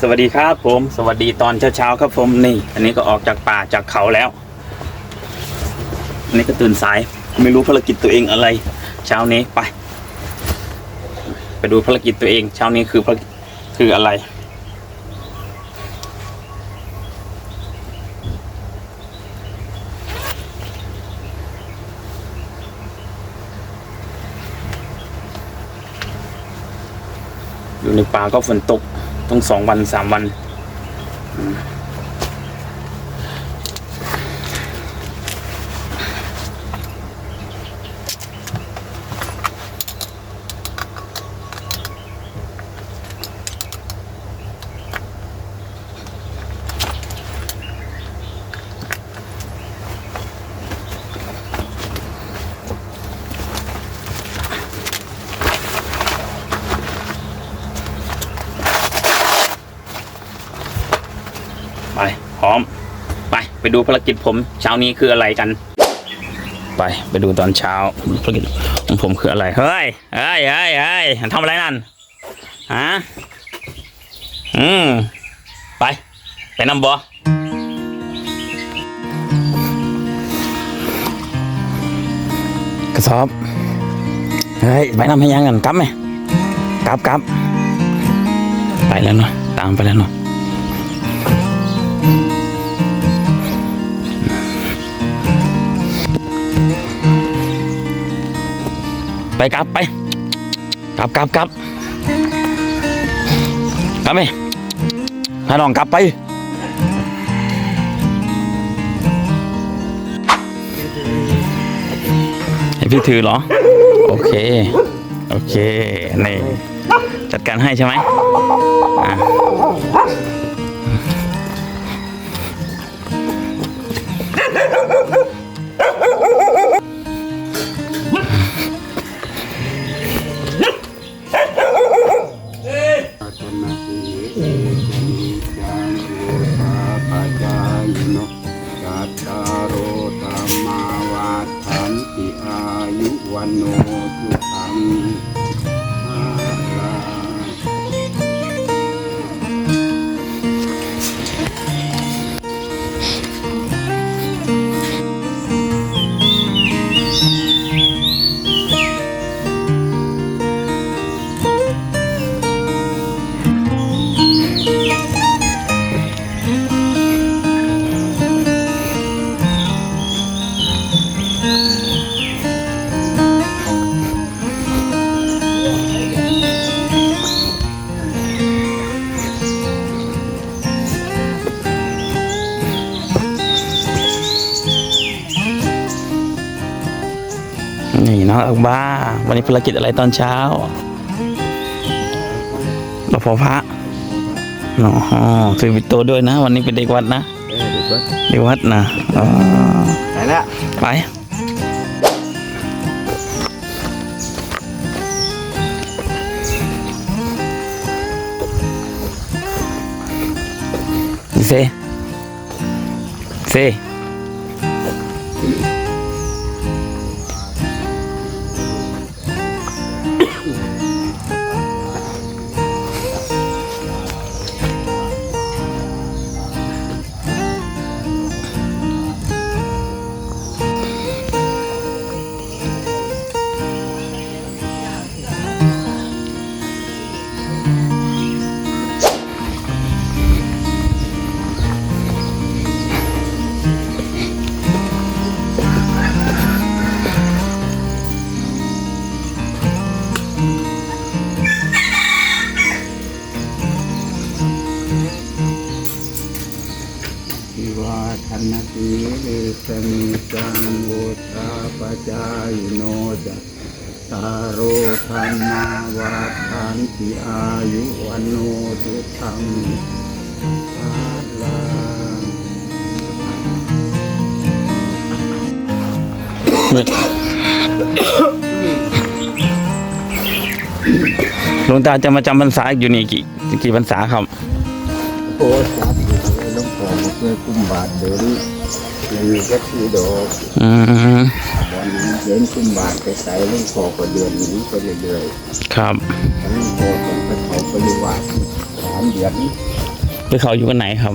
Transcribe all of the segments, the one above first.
สวัสดีครับผม สวัสดีตอนเช้าๆครับผมนี่ อันนี้ก็ออกจากป่าจากเขาแล้วอันนี้ก็ตื่นสายไม่รู้ภารกิจตัวเองอะไร เช้านี้ไป ไปดูภารกิจตัวเอง เช้านี้คือคืออะไรอยู่ในป่าก็ฝนตก ต้องสองวันสามวันอืมไปพร้อม ไปดูภารกิจผมเช้านี้คืออะไรกัน ไปไปดูตอนเช้าภารกิจของผมคืออะไรเฮ้ยเฮ้ยเฮ้ยเฮ้ยทำอะไรนั่นฮะอืมไปไปนำบอกระสอบ เฮ้ย ไปนำให้ยังกันกลับไหมกลับกลับไปแล้วเนาะตามไปแล้วเนาะ ไปกลับไป กลับกลับกลับกลับไปพาน้องกลับไปให้พี่ถือเหรอ โอเค โอเค นี่ จัดการให้ใช่ไหมอะ one know. นี่น้องอักบ้า วันนี้ภารกิจอะไรตอนเช้าหลวงพ่อพระอ๋อถือปิดโตวด้วยนะ วันนี้เป็นเด็กวัดนะเด็กวัดนะอ๋อไปแล้วไปเซเซ วงตาจะมาจำพรรษาอยู่นี่กี่กี่พรรษาครับโอ้สาธุเลยหลวงพ่อมาเพื่อกุมบาทเดินยังมีแค่ทีดอกอืมวันนี้เดินกุมบาทไปใส่หลวงพ่อก็เดือนนี้ไปเรื่อยๆครับหลวงพ่อต้องไปเขาปริวาสสามเดือนไปเขาอยู่กันไหนครับ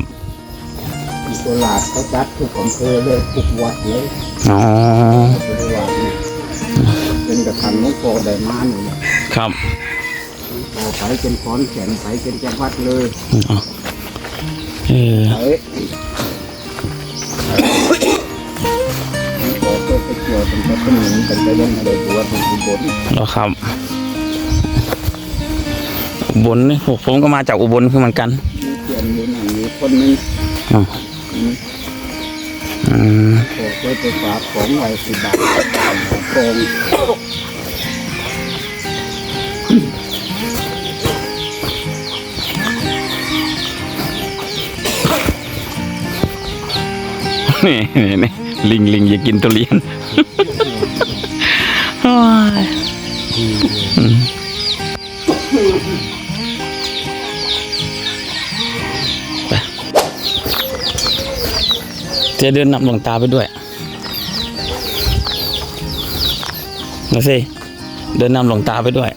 มีตลาดเขาจัดทุกอำเภอเลยทุกวัดเลยอ๋อตลาดเนี่ยเป็นกระทันหลูกโปได้มาหนึ่ง ครับ พอไปเป็นขอนแก่นไปเป็นจังหวัดเลยอ๋อเออไปพอตัวไปเกี่ยวเป็นกระตุ้นเป็นไปยังอะไรบวชเป็นบนแล้วครับอุบลนี่ผมผมก็มาจากอุบลคือเหมือนกันมีเพื่อนมีนั่นมีคนหนึงอ๋ออืมพอเคยไปฝากของไว้สิบบาทโกง นี่นี่นี่ลิงลิงอย่ากินทุเรียนโอ้ยไปจะเดินนำหลวงตาไปด้วยมาสิเดินนำหลวงตาไปด้วย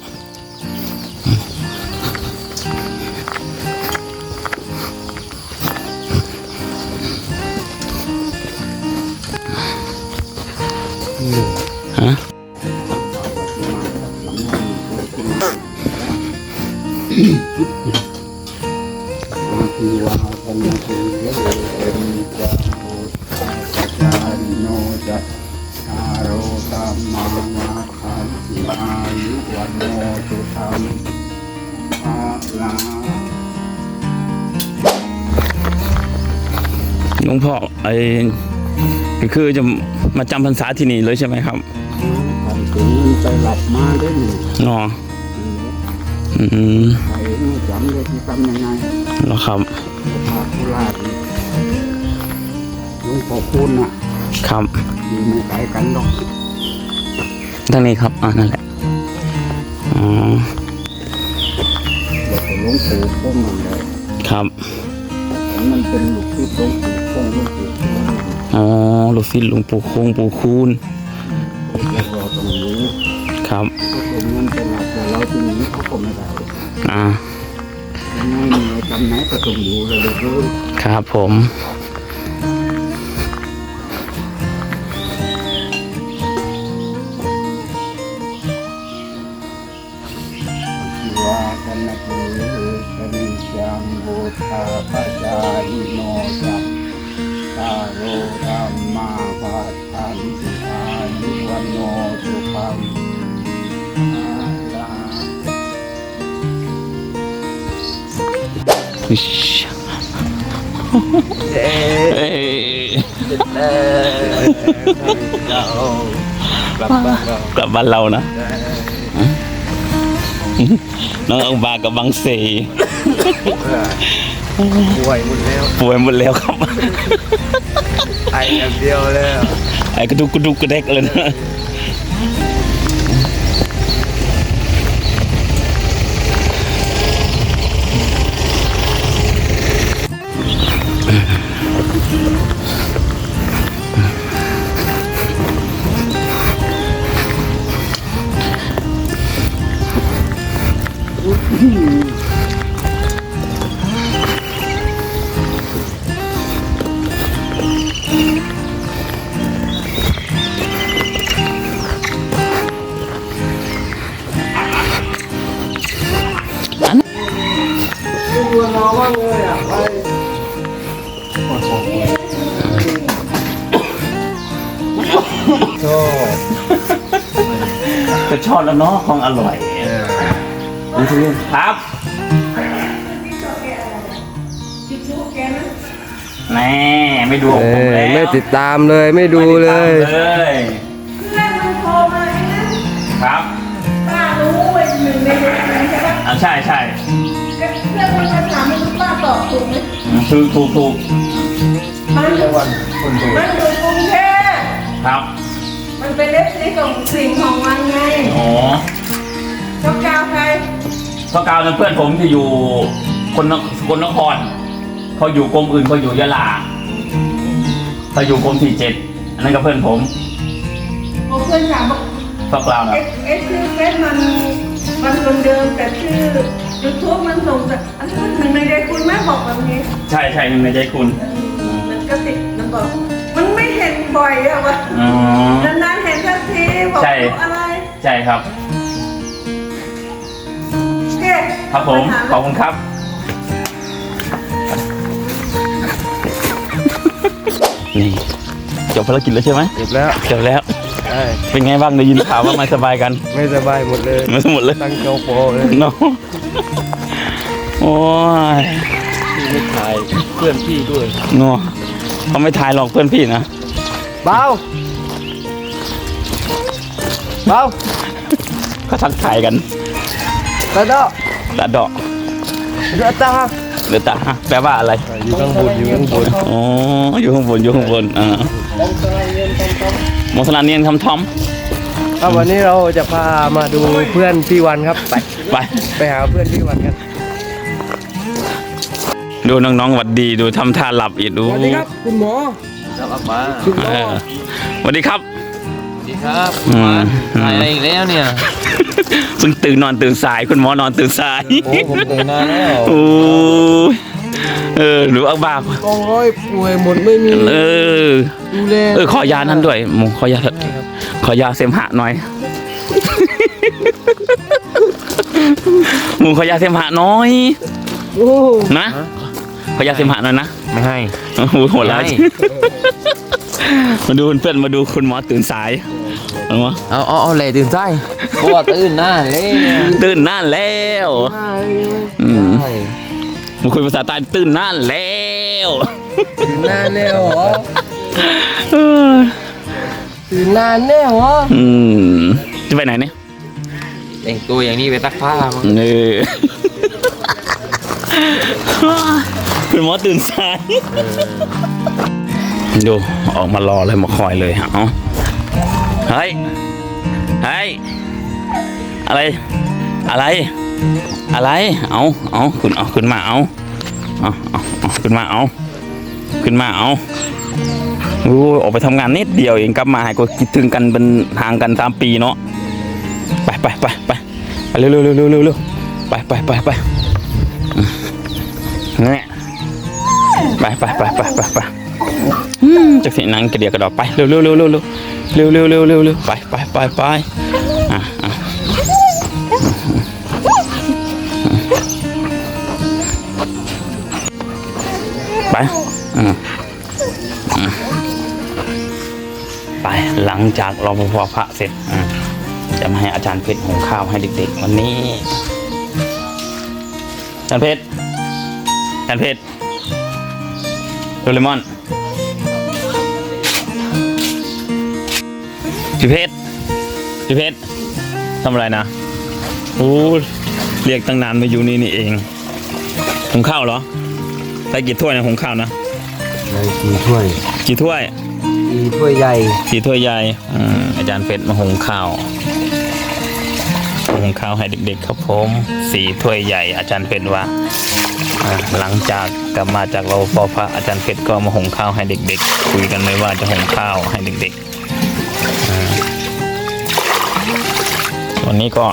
ก็คือจะมาจำพรรษาที่นี่เลยใช่ไหมครับท่านถึงไปหลับมาได้หนึ่งนออืมใครไม่จำเลยที่ทำยังไงแล้วครับพาคุราชหลวงพ่อคุณน่ะ ครับอยู่ไม่ไกลกันหรอกทางนี้ครับ อ่านั่นแหละ อ๋อเดี๋ยวก็หลวงปู่พงนั่นแหละครับ มันเป็นลูกที่หลวงปู่พงหลวงปู่พงอ๋อลูกศิษย์หลวงปู่คงปู่คูณเราต้องรู้ครับเขาส่งเงินไปหลักแต่เราที่นี้เขาก็ไม่ได้อ่ายังไงเหนื่อยจำไหนก็ต้องอยู่เลยรู้ครับผม นิจังบูชาปัจจายิโนจังตาโรธรรมาภัฏฐานติอายุวันโนสุขังอาลาอิ๊ชเอ้ยกลับบ้านเรากลับบ้านเรานะ น้องอังบากับบังเซ ป่วยหมดแล้วป่วยหมดแล้วครับไออย่างเดียวแล้วไอ้กระดุกกระดุกกระเดกเลยนะช ล้วเนาะของอร่อยดูสิครับแน่ไม่ดูของเอผมอแล้วไม่ติดตามเลยไม่ดูเลยไม่ติดตามเลยแม่มันโทรมาไอ้นะครับป้ารู้ไอ้หนึ่งในเด็กนั้นใช่ปะอ่าใช่ใช่ก็เรื่องมันมาถามมันป้าตอบถูกไหมถูกถูกถูกมันอยู่มันอยู่กรุงเทพครับมัน เป็นเอฟซีของสิ่งของมันไงอ๋อชอบกาวใครก็กาวเป็นเพื่อนผมที่อยู่คนนสกลนครเขาอยู่กรมอื่นเขาอยู่ยะลาเขาอยู่กรมที่เจ็ดอันนั้นก็เพื่อนผมผมเพื่อนถามบอกก็กล่าวนะเอสเอสชื่อเฟซมันมันคนเดิมแต่ชื่อยูทูบมันส่งแต่อันนั้นหนึ่งในเด็กคุณมั้งบอกแบบนี้ ใช่ใช่ในใจคุณ มันก็ติดมันบอกมันไม่เห็น บ่อยอะวะอ๋อ นานๆเห็นสักทีบอกใช่ดูอะไรใช่ครับเฮ้ครับผมไปหาขอบคุณครับ นี่จบภารกิจแล้วใช่ไหมจบแล้วจบแล้ว ใช่เป็นไงบ้างได้ยินข่าวว่าไม่สบายกันไม่สบายหมดเลยไม่หมดเลยตั้งโจโปเลยเนาะโอ้ยพี่ไม่ถ่ายเพื่อนพี่ด้วยเนาะเขาไม่ทายหรอกเพื่อนพี่นะ เบาเบาเขาทักทายกันตาดอกตาดอกเรือตาหรือตาแปลว่าอะไรอยู่ข้างบนอยู่ข้างบนอ๋ออยู่ข้างบนอยู่ข้างบนอ่ามองสลาเนียนคำทอมครับวันนี้เราจะพามาดูเพื่อนพี่วันครับไปไปไปหาเพื่อนพี่วันกันดูน้องๆหวัดดีดูทำท่าหลับอีกดูสวัสดีครับคุณหมอ ครับมาคุณหมเอออสวัสดีครับ สวัสดีครับอืม ถ่ายอะไรอีกแล้วเนี่ยเพิ่งตื่นนอนตื่นสาย คุณหมอนอนตื่นสาย โอ้ผมตื่นนานแล้วโอ้ยเออหรืออักบากกองร้อยป่วยหมดไม่มีเออ ดูแลเออ ขอยานั้นด้วยหมูขอยาเถอะขอยาเสมหะหน่อย หมูขอยาเสมหะน้อย โอ้นะ ข อยาเสมหะหน่อยนะไม่ให้ โอ้โหโหดร้ายไม่ มาดูเพื่อนๆมาดูคุณหมอตื่นสายเอามาเอาเอาเอาเลยตื่นใจเพราะว่าตื่นหน้าเลยตื่นนานแล้วอืมมาคุยภาษาใต้ตื่นนานแล้วตื่นนานแล้วเหรอเออตื่นนานแล้วเหรออืมจะไปไหนเนี่ย แต่งตัวอย่างนี้ไปตักผ้ามั้งเออ คุณหมอตื่นสายดูออกมารอเลยมาคอยเลยเอ้าเฮ้ยเฮ้ยอะไร อะไร อะไร เอาเอาขึ้นเอาขึ้นมาเอาเอาเอาเอาขึ้นมาเอาขึ้นมาเอาโอ้ยออกไปทำงานนิดเดียวเองกลับมาให้ก็คิดถึงกันเป็นห่างกันสามปีเนาะไปไปไปไปไปเร็วเร็วเร็วเร็วเร็วเร็วไปไปไปไป ไปไปไปไปไปไปอืมจากที่นั้นกระเดียกกระดอไปเร็วเร็วเร็วเร็วเร็วเร็วเร็วเร็วเร็วเร็วไปไปไปไปอะอะไปอืมอืมไปหลังจากรอพพพระเสร็จอืมจะมาให้อาจารย์เพชรหุงข้าวให้เด็กๆวันนี้อาจารย์เพชรอาจารย์เพชร โดเรมอนพี่เพชรพี่เพชรทำอะไรนะโอ้เรียกตั้งนานมาอยู่นี่นี่เองหุงข้าวเหรอไปกี่ถ้วยนะหุงข้าวนะเลยสี่ถ้วย กี่ถ้วยสี่ถ้วยใหญ่สี่ถ้วยใหญ่อืมอาจารย์เป็ดมาหุงข้าว หุงข้าวให้เด็กๆครับผมสี่ถ้วยใหญ่อาจารย์เป็ดว่าหลังจากกลับมาจากเราพอพระอาจารย์เป็ดก็มาหุงข้าวให้เด็ก ๆ คุยกันเลยว่าจะหุงข้าวให้เด็กๆวันนี้ก็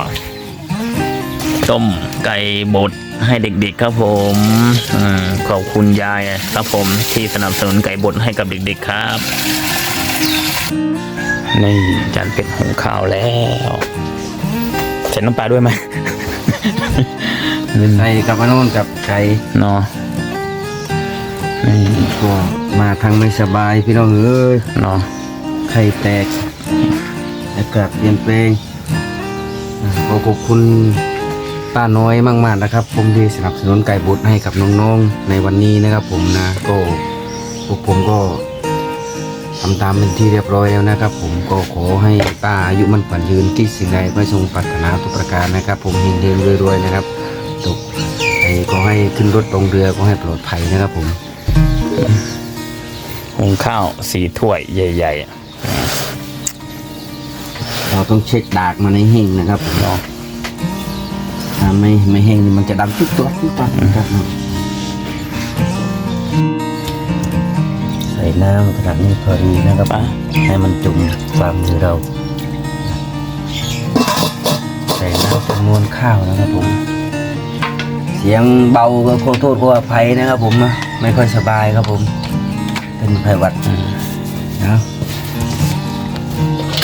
ต้มไก่บดให้เด็กๆครับผมอมขอบคุณยายครับผมที่สนับสนุนไก่บดให้กับเด็กๆครับ นี่จานเป็ดหุงข้าวแล้ว ใส่น้ำปลาด้วยไหมใส่กับพนนกับไก่เนาะนี่ก็มาทางไม่สบายพี่น้องเอ้ยเนาะไข่แตกอากาศเปลี่ยนแปลงอ่าขอขอบคุณป้าน้อยมากๆนะครับ ผมที่สนับสนุนไก่บุตรให้กับน้องๆในวันนี้นะครับ ผมนะก็พวกผมก็ ทำตามเป็นที่เรียบร้อยแล้วนะครับ ผมก็ขอให้ป้าอายุมันขวัญยืนที่สิ่งใดไม่ทรงปรารถนาทุกประการนะครับ ผมเฮงเฮงรวยๆนะครับตกไอ้ก็ให้ขึ้นรถลงเรือก็ให้ปลอดภัยนะครับผมหุงข้าวสี่ถ้วยใหญ่เราต้องเช็คดากมันให้แห้งนะครับผมเนาะถ้าไม่ไม่แห้งนี่มันจะดำทุกตัวทุกตัวนะครับ น้ำขนาดนี้พอดีนะครับให้มันจุ่มฝ่ามือเราใส่น้ำจำนวนข้าวนะครับผม เสียงเบาก็ขอโทษขออภัยนะครับ ผมนะไม่ค่อยสบายครับผม เป็นไข้หวัดนะ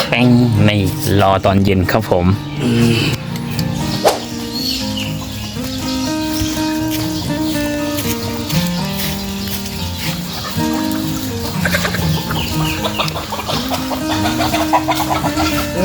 แป้งในรอตอนเย็นครับผม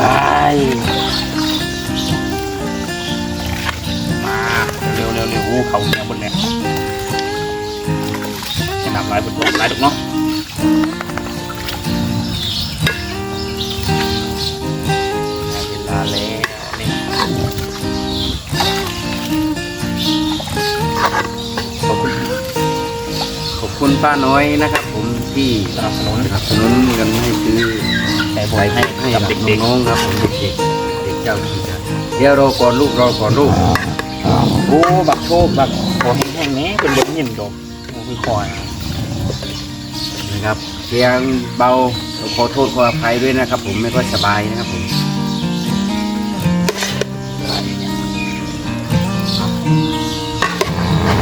อ้ยมาเร็วเร็วเร็วโอ้เขาเนี่ยบนเนี่ยจะนำลายบนบนลายถูกเนาะเวลาแล้วนี่ขอบคุณขอบคุณป้าน้อยนะครับ ผมที่สนับสนุนสนับสนุนเงินให้ซื้อ ใส่บอยให้ให้กับเด็กน้องๆครับผมเด็กๆเด็กเจ้าที่จะเดี๋ยวรอก่อนลูกรอก่อนลูกโอ้บักโชคบักขอแห้งๆนี้เป็นบนหินดมโอ้คือคอยนะครับเสียงเบาขอโทษขออภัยด้วยนะครับ ผมไม่ค่อยสบายนะครับผม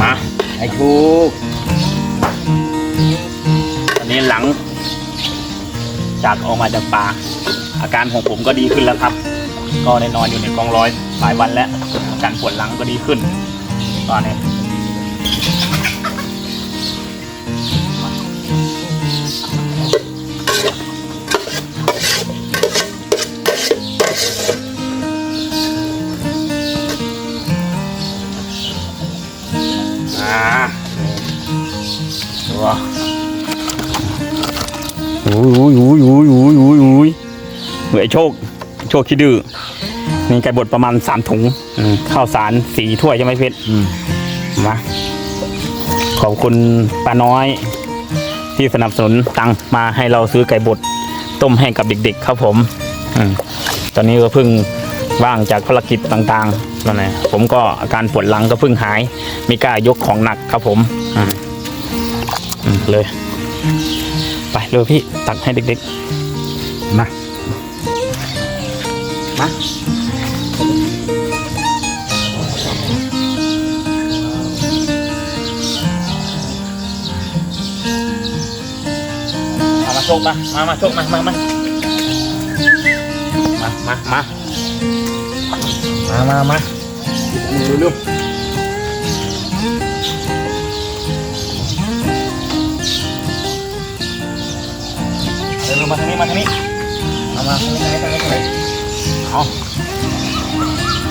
มาไอ้ชูกตอนนี้หลัง จากออกมาจากป่า อาการของผมก็ดีขึ้นแล้วครับ ก็ได้นอนอยู่ในกองร้อยหลายวันแล้วอาการปวดหลังก็ดีขึ้นตอนนี้ อ้ยโอ้ยโอ้ยอ้ยอ้ยอ้ยเหื่อโชค โชคคิดดื้อนี่ไก่บดประมาณสามถุงข้าวสารสีถ้วยใช่ไหมเพชรมาขอบคุณป้าน้อย ที่สนับสนุนตังมาให้เราซื้อไก่บดต้มให้กับเด็ก ๆ ครับผมอตอนนี้ก็เพิ่งว่างจากภารกิจต่างๆนั่นแหละผมก็อาการปวดหลังก็เพิ่งหาย ไม่กล้ายกของหนักครับผม อืมเลย ไปเลยพี่ตักให้เด็กมา มาๆเอามาโชคมา มามาโชคมา มามามามามามามามาเร็ว มาทางนี้มาทางนี้เอามาทางนี้ทางนี้ทางนี้ทางนี้เอา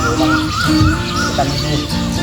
เร็วมากันดี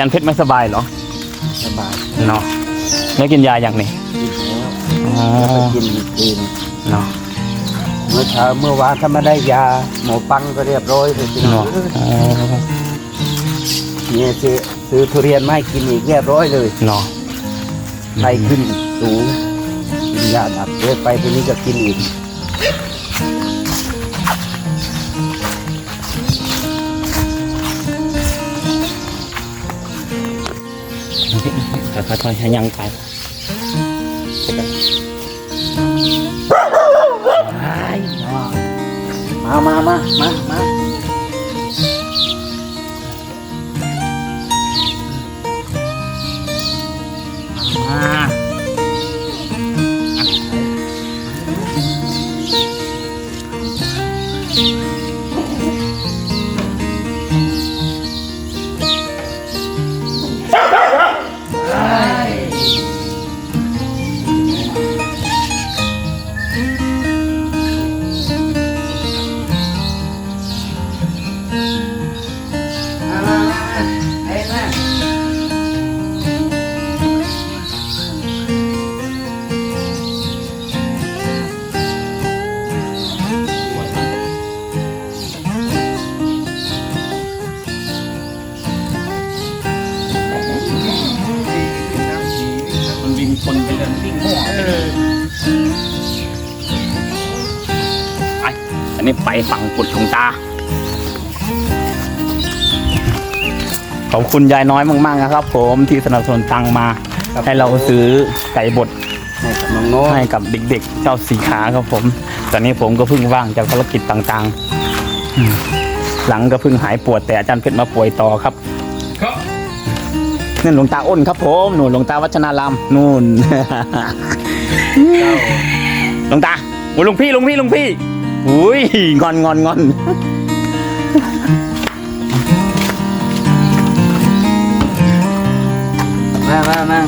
อาจารย์เพชรไม่สบายเหรอสบายเนาะแล้วกินยาอย่างนี้กินแล้วอ๋อแล้วก็กินอีกทีหนึงเนาะเมื่อเช้าเมื่อวานถ้าไม่ได้ยาหมอปังก็เรียบร้อยเลยพี่น้อเนาะงอ๋อเนี่ยซื้อซื้อทุเรียนมาให้กินอีกเรียบร้อยเลยเนาะไข้ขึ้นสูงกินยาดับเลือดไปทีนี้ก็กินอีก ค่อยๆให้ยังไปมามามามามาอ่ามา ขอบคุณยายน้อยมากๆนะครับ ผมที่สนับสนุนตังมาให้เราซื้อไก่บดให้กับน้องให้กับเด็กๆเจ้าสีขาครับผม ตอนนี้ผมก็เพิ่งว่างจากภารกิจต่างๆอืมหลังก็เพิ่งหายปวดแต่อาจารย์เพชรมาป่วยต่อครับนั่นหลวงตาอ้นครับผมหนูนหลวงตาวัชนารามนู่น หลวงตาโอ้ยหลวงพี่หลวงพี่หลวงพี่อุ้ยงอนงอนงอน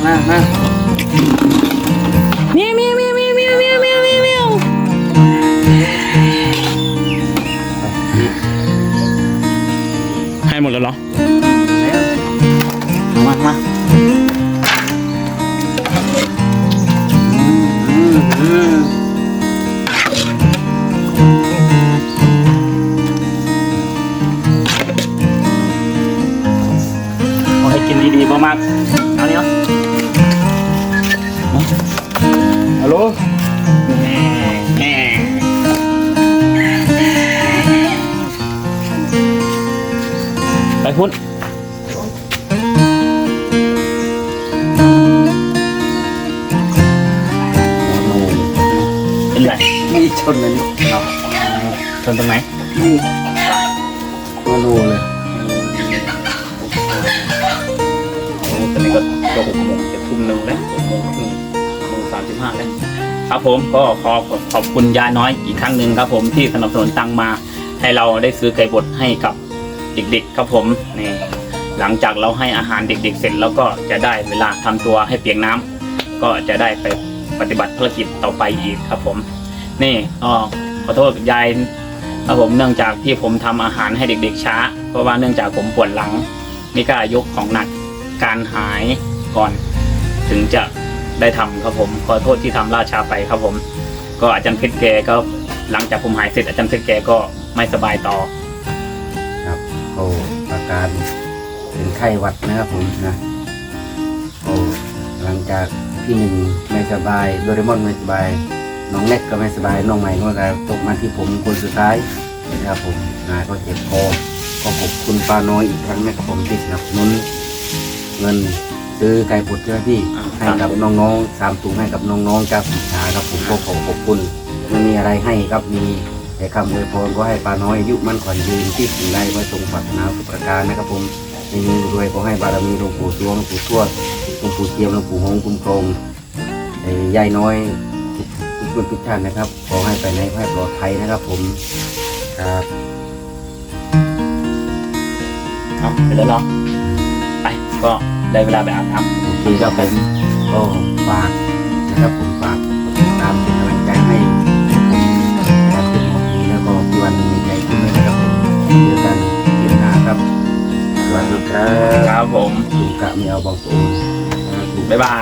มามามามามาเมียวเมียวเมียวเมียวเมียวเมียวเมียวเมียวเมียวให้หมดแล้วเหรอ มา มาอืมอืมขอให้กินดีๆมากๆ พุ่นเป็นไรนี่ชนเลยชนตรงไหนนี่มาดูเลยโอ้ตอนนี้ก็จะหกโมงจะทุ่มหนึ่งแล้วหกโมงครึ่งหกโมงสามสิบห้าแล้วครับผมก็ขอขอบคุณยายน้อยอีกครั้งหนึ่งครับผมที่สนับสนุนตังมาให้เราได้ซื้อไก่บดให้กับ เด็กๆครับผมนี่หลังจากเราให้อาหารเด็ก ๆ เสร็จแล้วก็จะได้เวลาทำตัวให้เปียกน้ำก็จะได้ไปปฏิบัติภารกิจต่อไปอีกครับผม นี่อ๋อขอโทษยายครับผมเนื่องจากที่ผมทำอาหารให้เด็ก ๆ ช้า เพราะว่าเนื่องจากผมปวดหลังไม่กล้ายกของหนักการหายก่อน ถึงจะได้ทำครับผมขอโทษที่ทำล่าช้าไปครับผม ก็อาจารย์เพชรแกก็หลังจากผมหายเสร็จอาจารย์เพชรแกก็ไม่สบายต่อ การเป็นไข้หวัดนะครับผมนะโอ้หลังจากพี่หนึ่งไม่สบายโดเรมอนไม่สบายน้องเล็กก็ไม่สบายน้องใหม่ก็ไม่สบายตกมาที่ผมคนสุดท้ายนะครับผมนายก็เจ็บคอก็ขอบคุณป้าน้อยอีกครั้งนะครับผมที่สนับสนุนเงินซื้อไก่บดเจ้าที่อ่ให้กับน้องๆสามถุงให้กับน้องๆจากสินค้าครับผมก็ขอขอบคุณไม่มีอะไรให้ครับมี แต่คำอวยพรก็ให้ป้าน้อยอายุมั่นขวัญยืนที่สิ่งใดไว้ตรงปรารถนาทุประการนะครับผมในนี้รวยก็ให้บารมีหลวงปู่สวงหลวงปู่ทวดหลวงปู่เจียมหลวงปู่หงคุ้มครองไอ้ยายน้อยทุกคนทุกท่านนะครับ ขอให้ไปไหนให้ปลอดภัยนะครับผมครับเอาไปแล้วเนาะไปก็ได้เวลาไปอาบน้ำโอเคครับผมก็ฝากนะครับผม บผมลุงกะไม่เอาบางปูนบ๊ายบาย